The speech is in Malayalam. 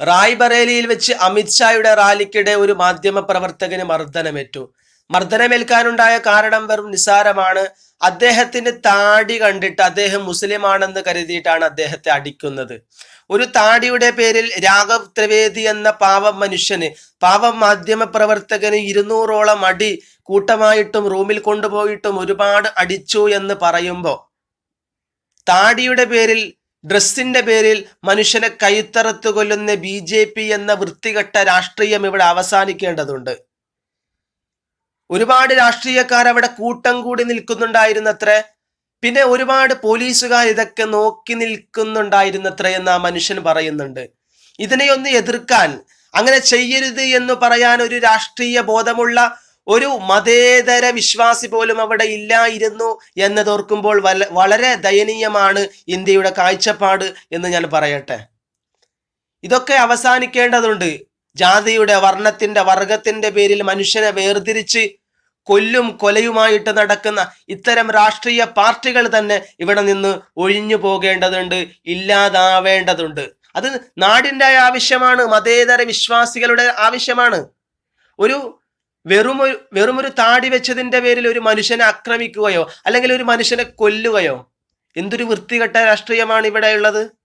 റായ്ബറേലിയിൽ വെച്ച് അമിത്ഷായുടെ റാലിക്കിടെ ഒരു മാധ്യമ പ്രവർത്തകന് മർദ്ദനമേറ്റു. മർദ്ദനമേൽക്കാനുണ്ടായ കാരണം വെറും നിസാരമാണ് അദ്ദേഹത്തിന് താടി കണ്ടിട്ട് അദ്ദേഹം മുസ്ലിമാണെന്ന് കരുതിയിട്ടാണ് അദ്ദേഹത്തെ അടിക്കുന്നത്. ഒരു താടിയുടെ പേരിൽ രാഘവ് ത്രിവേദി എന്ന പാവം മനുഷ്യന് പാവം മാധ്യമ പ്രവർത്തകന് ഇരുന്നൂറോളം അടി കൂട്ടമായിട്ടും റൂമിൽ കൊണ്ടുപോയിട്ടും ഒരുപാട് അടിച്ചു എന്ന് പറയുമ്പോൾ താടിയുടെ പേരിൽ ഡ്രസ്സിന്റെ പേരിൽ മനുഷ്യനെ കൈത്തറത്ത് കൊല്ലുന്ന ബി ജെ പി എന്ന വൃത്തികെട്ട രാഷ്ട്രീയം ഇവിടെ അവസാനിക്കേണ്ടതുണ്ട്. ഒരുപാട് രാഷ്ട്രീയക്കാർ അവിടെ കൂട്ടം കൂടി നിൽക്കുന്നുണ്ടായിരുന്നത്രേ. പിന്നെ ഒരുപാട് പോലീസുകാർ ഇതൊക്കെ നോക്കി നിൽക്കുന്നുണ്ടായിരുന്നത്രേ എന്ന് ആ മനുഷ്യൻ പറയുന്നുണ്ട്. ഇതിനെയൊന്ന് എതിർക്കാൻ അങ്ങനെ ചെയ്യരുത് എന്ന് പറയാൻ ഒരു രാഷ്ട്രീയ ബോധമുള്ള ഒരു മതേതര വിശ്വാസി പോലും അവിടെ ഇല്ലായിരുന്നു എന്നതോർക്കുമ്പോൾ വളരെ ദയനീയമാണ് ഇന്ത്യയുടെ കാഴ്ചപ്പാട് എന്ന് ഞാൻ പറയട്ടെ. ഇതൊക്കെ അവസാനിക്കേണ്ടതുണ്ട്. ജാതിയുടെ വർണത്തിന്റെ വർഗത്തിന്റെ പേരിൽ മനുഷ്യനെ വേർതിരിച്ച് കൊല്ലും കൊലയുമായിട്ട് നടക്കുന്ന ഇത്തരം രാഷ്ട്രീയ പാർട്ടികൾ തന്നെ ഇവിടെ നിന്ന് ഒഴിഞ്ഞു പോകേണ്ടതുണ്ട് ഇല്ലാതാവേണ്ടതുണ്ട്. അത് നാടിന്റെ ആവശ്യമാണ് മതേതര വിശ്വാസികളുടെ ആവശ്യമാണ്. ഒരു വെറുമൊരു വെറുമൊരു താടി വെച്ചതിന്റെ പേരിൽ ഒരു മനുഷ്യനെ ആക്രമിക്കുകയോ അല്ലെങ്കിൽ ഒരു മനുഷ്യനെ കൊല്ലുകയോ? എന്തൊരു വൃത്തികെട്ട രാഷ്ട്രീയമാണ് ഇവിടെ ഉള്ളത്?